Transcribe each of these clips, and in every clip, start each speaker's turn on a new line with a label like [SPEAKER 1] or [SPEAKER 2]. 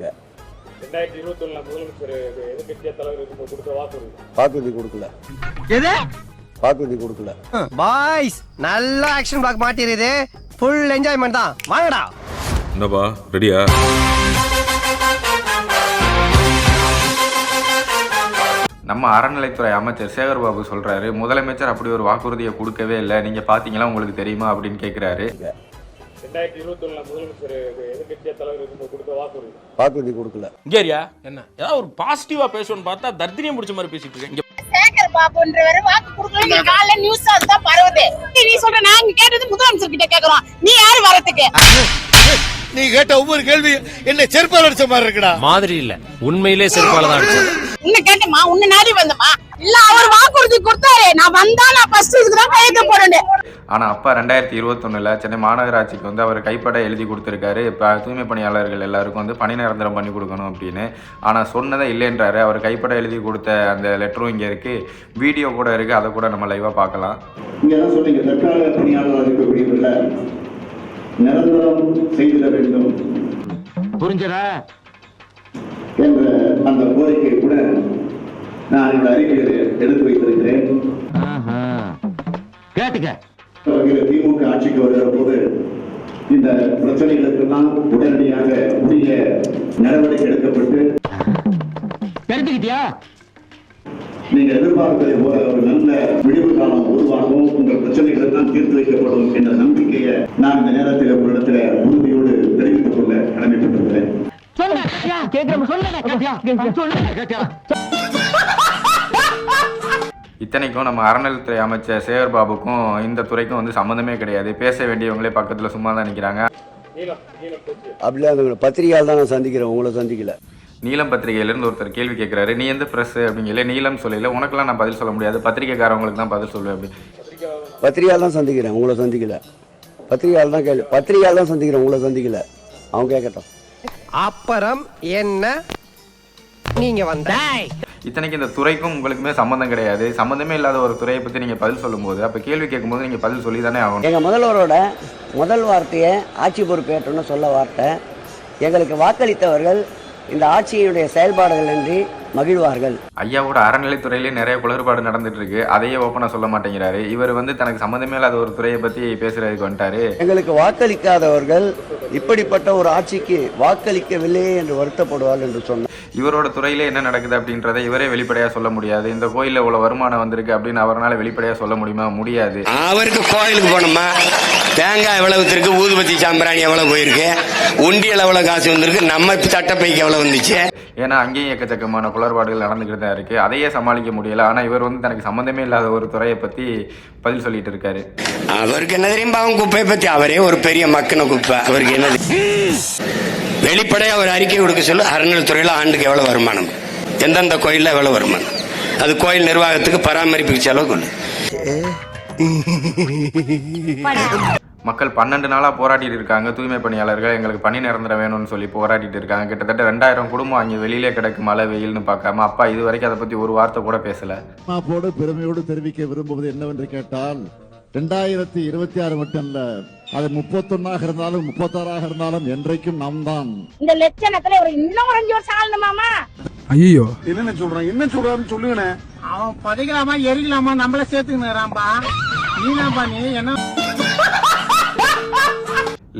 [SPEAKER 1] ரெண்டாயிரத்தி இருபத்தி ஒண்ணுல முதலமைச்சர் எதிர்கட்சியா தலைவருக்கு கொடுத்த வாக்குறுதி
[SPEAKER 2] வாக்குறுதி கொடுக்கல.
[SPEAKER 3] எது?
[SPEAKER 2] வாக்குறுதி கொடுக்கல.
[SPEAKER 3] பாய்ஸ் நல்ல ஆக்ஷன் பிளாக் மாட்டிருது ஃபுல் என்ஜாய்மெண்ட் தான். வாங்கடா.
[SPEAKER 4] என்னப்பா ரெடியா?
[SPEAKER 5] நம்ம அறநிலைத்துறை அமைச்சர் சேகர்பாபு சொல்றாரு முதலமைச்சர் அப்படி ஒரு வாக்குறுதியை கொடுக்கவே இல்லை. நீங்க பாத்தீங்களா உங்களுக்கு தெரியுமா? அப்படின்னு கேக்குறாரு.
[SPEAKER 1] ரெண்டாயிரத்தி இருபத்தி ஒண்ணுல முதலமைச்சர் எதிர்கட்சியா தலைவருக்கு கொடுத்த வாக்குறுதி.
[SPEAKER 2] வாக்குறுதி கொடுக்கல.
[SPEAKER 6] இங்கேரியா என்ன? ஏதாவது ஒரு பாசிட்டிவா பேசணும்னு பார்த்தா தர்தினியம் பிடிச்ச மாதிரி பேசிட்டு இருக்கேன். இங்க
[SPEAKER 7] சேகர் பாபுன்றவர் வாக்கு கொடுக்கல. நீ காலைல நியூஸ் அதுதான் பரவுது நீ சொல்ற நாங்க கேட்டது முதலமைச்சர் கிட்ட கேக்குறோம். நீ யாரு வரதுக்கு
[SPEAKER 8] நீ கேட்ட ஒவ்வொரு கேள்வி என்ன செருப்பால் அடிச்ச மாதிரி இருக்குடா.
[SPEAKER 9] மாதிரி இல்ல. உண்மையிலே செருப்பால தான் அடிச்சது.
[SPEAKER 7] உன்னை கேட்டமா உன்னை நாடி வந்தமா இல்ல அவர் வாக்குறுதி கொடுத்தாரு. நான் வந்தா நான் ஃபர்ஸ்ட் இதுக்கு தான் கையெழுத்து போறேன்
[SPEAKER 5] ஆனா அப்பா ரெண்டாயிரத்தி இருபத்தொன்னுல சென்னை மாநகராட்சிக்கு வந்து அவர் கைப்பட எழுதி கொடுத்துருக்காரு. இப்போ தூய்மை பணியாளர்கள் எல்லாருக்கும் வந்து பணி நிரந்தரம் பண்ணி கொடுக்கணும் அப்படின்னு. ஆனா சொன்னதே இல்லைன்றாரு. அவர் கைப்பட எழுதி கொடுத்த அந்த லெட்டரும் இங்க இருக்கு. வீடியோ கூட இருக்கு. அதை கூட நம்ம லைவா பார்க்கலாம்.
[SPEAKER 10] இங்க தான் சொன்னீங்க தற்கால பணியாளராக இருக்கக்கூடியவர்கள நிரந்தரம் செய்திட வேண்டும்.
[SPEAKER 9] புரிஞ்சதா?
[SPEAKER 10] என்ற அந்த கோரிக்கையை கூட நான் இந்த அறிக்கையில் எடுத்து வைத்திருக்கிறேன்.
[SPEAKER 9] கேட்டுக்க.
[SPEAKER 10] திமுக ஆட்சிக்கு வருகிற போது இந்த பிரச்சனைகளுக்கெல்லாம் உடனடியாக உரிய நடவடிக்கை எடுக்கப்பட்டு
[SPEAKER 9] தெரிஞ்சுக்கிட்டியா?
[SPEAKER 10] நீங்க எதிர்பார்ப்பதை போல ஒரு நல்ல விடிவு காலம் உருவாகும் உங்கள் பிரச்சனைகள் எல்லாம் தீர்த்து வைக்கப்படும் என்ற நம்பிக்கையை நான் இந்த நேரத்தில் உங்களிடத்தில் உறுதியோடு தெரிவித்துக் கொள்ள கடமைப்பட்டிருக்கிறேன்.
[SPEAKER 5] இத்தனைக்கும் நம்ம அறநிலைத்துறை அமைச்சர் சேகர்பாபுக்கும் இந்த துறைக்கும் வந்து சம்மந்தமே கிடையாது. பேச வேண்டியவங்களே பக்கத்துல சும்மா தான் நிற்கிறாங்க
[SPEAKER 2] அப்படிலாம் அது பத்திரிகையால் தான் நான் சந்திக்கிறேன். உங்களை சந்திக்கல.
[SPEAKER 5] நீலம் பத்திரிகையிலேருந்து ஒருத்தர் கேள்வி கேட்குறாரு நீ எந்த ப்ரெஸ் அப்படிங்கல நீலம் சொல்லல. உனக்கெல்லாம் நான் பதில் சொல்ல முடியாது. பத்திரிகைக்காரவங்களுக்கு தான் பதில் சொல்லுவேன். அப்படி
[SPEAKER 2] பத்திரிகையால் தான் சந்திக்கிறேன். உங்களை சந்திக்கல. பத்திரிகையால் தான் கேள்வி பத்திரிகையால் தான் சந்திக்கிறேன். உங்களை சந்திக்கல. அவங்க கேட்கட்டும்
[SPEAKER 3] அப்புறம் என்ன? நீங்க வந்த
[SPEAKER 5] இத்தனைக்கு இந்த துறைக்கும் உங்களுக்குமே சம்மந்தம் கிடையாது. சம்மந்தமே இல்லாத ஒரு துறையை பற்றி நீங்கள் பதில் சொல்லும்போது அப்போ கேள்வி கேட்கும்போது நீங்கள் பதில் சொல்லி தானே ஆகணும்.
[SPEAKER 2] எங்கள் முதல்வரோட முதல் வார்த்தையை ஆட்சி பொறுப்பேற்றோன்னு சொல்ல வார்த்தை எங்களுக்கு வாக்களித்தவர்கள் இந்த ஆட்சியினுடைய செயல்பாடுகள் என்று மகிழ்வார்கள்.
[SPEAKER 5] ஐயாவோட அறநிலைத்துறையிலே நிறைய குளறுபாடு நடந்துட்டு இருக்கு அதையே ஓப்பனாக சொல்ல மாட்டேங்கிறாரு. இவர் வந்து தனக்கு சம்மந்தமே இல்லாத ஒரு துறையை பற்றி பேசுறதுக்கு வந்துட்டாரு.
[SPEAKER 2] எங்களுக்கு வாக்களிக்காதவர்கள் இப்படிப்பட்ட ஒரு ஆட்சிக்கு வாக்களிக்கவில்லையே என்று வருத்தப்படுவார்கள் என்று சொன்னார்.
[SPEAKER 5] இவரோட துறையிலே என்ன நடக்குது அப்படின்றத இவரே வெளிப்படையாக சொல்ல முடியாது. இந்த கோயிலில் இவ்வளோ வருமானம் வந்திருக்கு அப்படின்னு அவரால் வெளிப்படையாக சொல்ல முடியுமா? முடியாது.
[SPEAKER 8] அவருக்கு கோயிலுக்கு போனோமா தேங்காய் எவ்வளவு இருக்கு ஊதுபத்தி சாம்பிராணி எவ்வளவு போயிருக்கு? உண்டியல் எவ்வளவு காசு வந்திருக்கு? நம்ம சட்டப்பைக்கு எவ்வளவு வந்துச்சு?
[SPEAKER 5] ஏன்னா அங்கேயும் எக்கச்சக்கமான குளறுபாடுகள் நடந்துக்கிட்டு தான் இருக்கு. அதையே சமாளிக்க முடியல. ஆனால் இவர் வந்து தனக்கு சம்மந்தமே இல்லாத ஒரு துறையை பற்றி பதில் சொல்லிட்டு இருக்காரு.
[SPEAKER 8] அவருக்கு என்ன தெரியும்? பாவம் குப்பையை பத்தி. அவரே ஒரு பெரிய மக்கின குப்பை. அவருக்கு என்ன வெளிப்படையா ஒரு அறிக்கை கொடுக்க சொல்லு அறநிலைத்துறையில ஆண்டுக்கு எவ்வளவு வருமானம்? எந்தெந்த கோயில்ல எவ்வளவு வருமானம்? அது கோயில் நிர்வாகத்துக்கு பராமரிப்புக்கு செலவு கொள்ளு.
[SPEAKER 5] மக்கள் பன்னெண்டு நாளாக போராடிட்டு இருக்காங்க. தூய்மை பணியாளர்கள் எங்களுக்கு பணி நிரந்தரம் வேணும்னு சொல்லி போராடிட்டு இருக்காங்க. கிட்டத்தட்ட ரெண்டாயிரம் குடும்பம் அங்கே வெளியிலே கிடக்கு மழை வெயில்னு பார்க்காம அப்பா இது வரைக்கும் அதை பற்றி ஒரு வார்த்தை கூட பேசல.
[SPEAKER 10] போடு பெருமையோடு தெரிவிக்க விரும்புவது என்னவென்று கேட்டால் ரெண்டாயிரத்தி இருபத்தி ஆறு மட்டும் இல்ல அது முப்பத்தொன்னாக இருந்தாலும் முப்பத்தாறாக இருந்தாலும் என்றைக்கும் நாம் தான்
[SPEAKER 7] இந்த லட்சணத்துல ஒரு இன்னும் ஒரு அஞ்சு வருஷம் ஆளணுமாமா?
[SPEAKER 10] என்னென்ன சொல்றான் என்ன சொல்றாருன்னு சொல்லுங்கண்ணே.
[SPEAKER 3] அவன் பதிக்கலாமா எரிக்கலாமா? நம்மள சேர்த்துக்கிறான்பா நீனாப்பா நீ என்ன?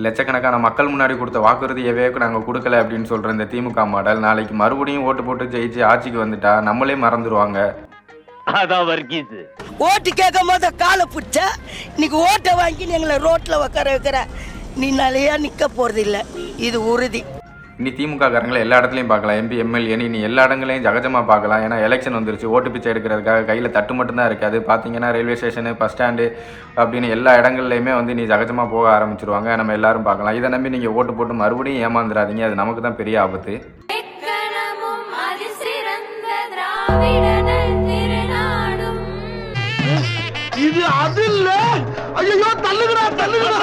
[SPEAKER 5] லட்சக்கணக்கான மக்கள் முன்னாடி கொடுத்த வாக்குறுதியவே நாங்கள் கொடுக்கல அப்படின்னு சொல்கிற இந்த திமுக மாடல் நாளைக்கு மறுபடியும் ஓட்டு போட்டு ஜெயிச்சு ஆட்சிக்கு வந்துட்டா நம்மளே மறந்துடுவாங்க
[SPEAKER 9] அதான் வர்க்கீஸ்
[SPEAKER 7] ஓட்டு கேட்கும் போது காலை பிடிச்ச இன்னைக்கு ஓட்டை வாங்கி எங்களை ரோட்ல உட்கார வைக்கிற நீ நிலையா நிக்க போறது இல்ல இது உறுதி.
[SPEAKER 5] இனி திமுக காரங்களை எல்லா இடத்துலையும் பார்க்கலாம். எம்பி எம்எல்ஏ நீ எல்லா இடங்களையும் ஜகஜமாக பார்க்கலாம். ஏன்னா எலெக்ஷன் வந்துருச்சு. ஓட்டு பிச்சை எடுக்கிறதுக்காக கையில் தட்டு மட்டும்தான் இருக்காது பார்த்தீங்கன்னா ரயில்வே ஸ்டேஷனு பஸ் ஸ்டாண்டு அப்படின்னு எல்லா இடங்கள்லையுமே வந்து நீ ஜகஜமாக போக ஆரம்பிச்சிருவாங்க. நம்ம எல்லாரும் பார்க்கலாம். இதை நம்பி நீங்கள் ஓட்டு போட்டு மறுபடியும் ஏமாந்துடாதீங்க அது நமக்கு தான் பெரிய ஆபத்து.
[SPEAKER 3] இது அது இல்ல ஐயோ தள்ளுகிறா தள்ளுகிறா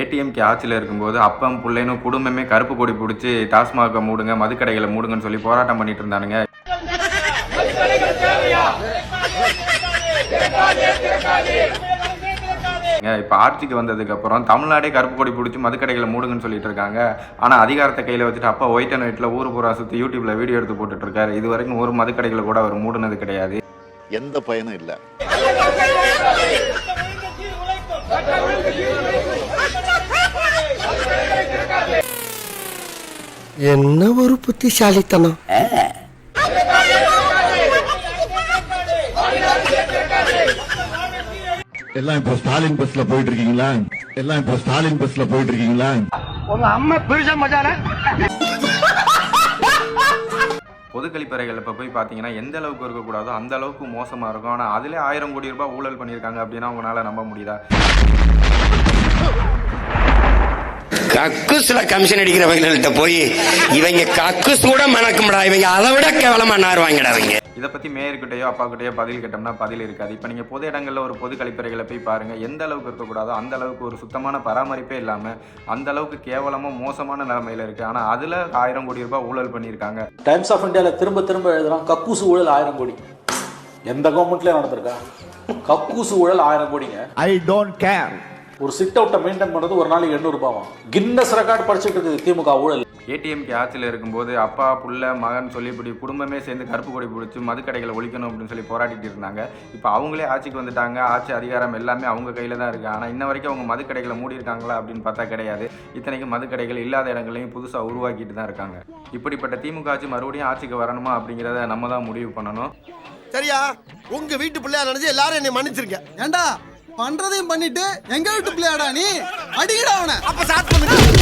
[SPEAKER 5] ஏடிஎம்கே ஆட்சியில் இருக்கும்போது அப்பம் பிள்ளைன்னு குடும்பமே கருப்பு கொடி பிடிச்சி டாஸ்மாகை மூடுங்க மதுக்கடைகளை மூடுங்கன்னு சொல்லி போராட்டம் பண்ணிட்டு இருந்தானுங்க. இப்போ ஆட்சிக்கு வந்ததுக்கு அப்புறம் தமிழ்நாடே கருப்பு கொடி பிடிச்சி மதுக்கடைகளை மூடுங்கன்னு சொல்லிட்டு இருக்காங்க. ஆனால் அதிகாரத்தை கையில் வச்சுட்டு அப்பா ஒயிட் அண்ட் ஒயிட்ல ஊர் பூரா சுற்றி யூடியூப்ல வீடியோ எடுத்து போட்டுட்டு இருக்காரு. இது வரைக்கும் ஒரு மதுக்கடைகளை கூட அவர் மூடுனது கிடையாது.
[SPEAKER 10] எந்த பயனும் இல்லை.
[SPEAKER 3] என்ன ஒரு புத்திசாலித்தனம்?
[SPEAKER 10] எல்லாம் இப்போ ஸ்டாலின் பஸ்ல போயிட்டு இருக்கீங்களா எல்லாம் இப்போ ஸ்டாலின் பஸ்ல போயிட்டு இருக்கீங்களா
[SPEAKER 5] பொது கழிப்பறைகள் இப்போ போய் பார்த்தீங்கன்னா எந்த அளவுக்கு இருக்கக்கூடாதோ அந்த அளவுக்கு மோசமாக இருக்கும். ஆனால் அதிலே ஆயிரம் கோடி ரூபாய் ஊழல் பண்ணியிருக்காங்க அப்படின்னா உங்களால நம்ப முடியுதா?
[SPEAKER 8] கக்குஸ்ல கமிஷன் அடிக்கிறவங்கள்ட்ட போய் இவங்க கக்குஸ் கூட மணக்கும்டா. இவங்க அதை விட கேவலமா நாருவாங்கடா அவங்க
[SPEAKER 5] இதை பற்றி மேயர்கிட்டயோ அப்பாக்கிட்டயோ பதில் கேட்டோம்னா பதில் இருக்காது. இப்போ நீங்கள் பொது இடங்களில் ஒரு பொது கழிப்பறைகளை போய் பாருங்கள் எந்த அளவுக்கு இருக்கக்கூடாதோ அந்த அளவுக்கு ஒரு சுத்தமான பராமரிப்பே இல்லாமல் அந்த அளவுக்கு கேவலமாக மோசமான நிலைமையில் இருக்குது ஆனால் அதில் ஆயிரம் கோடி ரூபாய் ஊழல் பண்ணியிருக்காங்க.
[SPEAKER 9] டைம்ஸ் ஆஃப் இந்தியால திரும்ப திரும்ப எழுதுறான் கக்கூசு ஊழல் ஆயிரம் கோடி. எந்த கவர்மெண்ட்லயும் நடந்திருக்கா? கக்கூசு ஊழல் ஆயிரம் கோடிங்க.
[SPEAKER 10] ஐ டோன்ட் கேர்
[SPEAKER 9] ஒரு சிட் அவுட்டை மெயின்டைன் பண்றது ஒரு நாளைக்கு எண்ணூறு ரூபாவும் கின்னஸ் ரெக்கார்ட் படிச்சுட்டு இருக்குது திமுக ஊழல்.
[SPEAKER 5] ஏடிஎம்கே ஆட்சியில் இருக்கும்போது அப்பா புள்ள மகன் சொல்லி இப்படி குடும்பமே சேர்ந்து கருப்பு கொடி பிடிச்சி மதுக்கடைகளை ஒழிக்கணும் அப்படின்னு சொல்லி போராடிட்டு இருந்தாங்க. இப்போ அவங்களே ஆட்சிக்கு வந்துட்டாங்க. ஆட்சி அதிகாரம் எல்லாமே அவங்க கையில் தான் இருக்குது ஆனால் இன்ன வரைக்கும் அவங்க மதுக்கடைகளை மூடி இருக்காங்களா அப்படின்னு பார்த்தா கிடையாது. இத்தனைக்கும் மதுக்கடைகள் இல்லாத இடங்களையும் புதுசாக உருவாக்கிட்டு தான் இருக்காங்க. இப்படிப்பட்ட திமுக ஆட்சி மறுபடியும் ஆட்சிக்கு வரணுமா அப்படிங்கிறத நம்ம தான் முடிவு பண்ணணும்.
[SPEAKER 3] சரியா? உங்க வீட்டு பிள்ளையா நினைச்சு எல்லாரும் என்னை மன்னிச்சிருங்க. ஏண்டா? பண்றதையும் பண்ணிட்டு எங்க வீட்டு பிள்ளையாடா நீ? அடிக்கடா அவனை. அப்ப பண்ணுங்க